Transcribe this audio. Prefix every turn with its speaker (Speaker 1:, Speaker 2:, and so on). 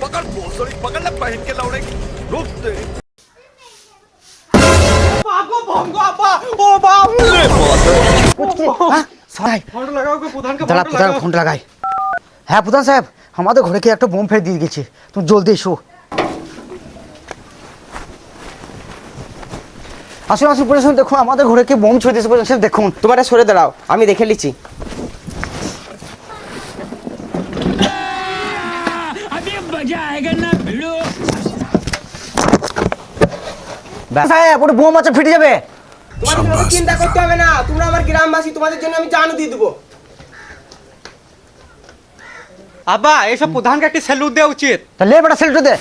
Speaker 1: पकड़ भोसड़ी पकड़ ले पहन के लौड़े रुक तेरी
Speaker 2: ভাগো ভঙ্গ আব্বা ও বাপ
Speaker 3: হ্যাঁ সরাই
Speaker 2: ফটো লাগাও গো প্রধানকে
Speaker 3: দাঁড়া
Speaker 2: ফটো
Speaker 3: প্রধান
Speaker 2: লাগাও
Speaker 3: ফোনটা লাগাই হ্যাঁ প্রধান সাহেব আমাদের ঘরে কি একটা বোম ফেলে দিয়ে গেছে তুমি জলদি এসো আসুন আসুন পরে শুন দেখুন আমাদের ঘরে কি বোম ছড়ে দিয়েছে প্রধান সাহেব দেখুন
Speaker 4: তোমারে সরে দাঁড়াও আমি দেখে লিছি
Speaker 3: সাহেব ওটা বোম আছে ফেটে যাবে।
Speaker 4: তোমাদের কোনো চিন্তা করতে হবে না তোমরা আমার গ্রামবাসী তোমাদের জন্য আমি জানও দিয়ে দেবো।
Speaker 2: আব্বা এইসব প্রধানকে একটি স্যালুট দেওয়া উচিত।
Speaker 3: তাহলে বেটা স্যালুট দে।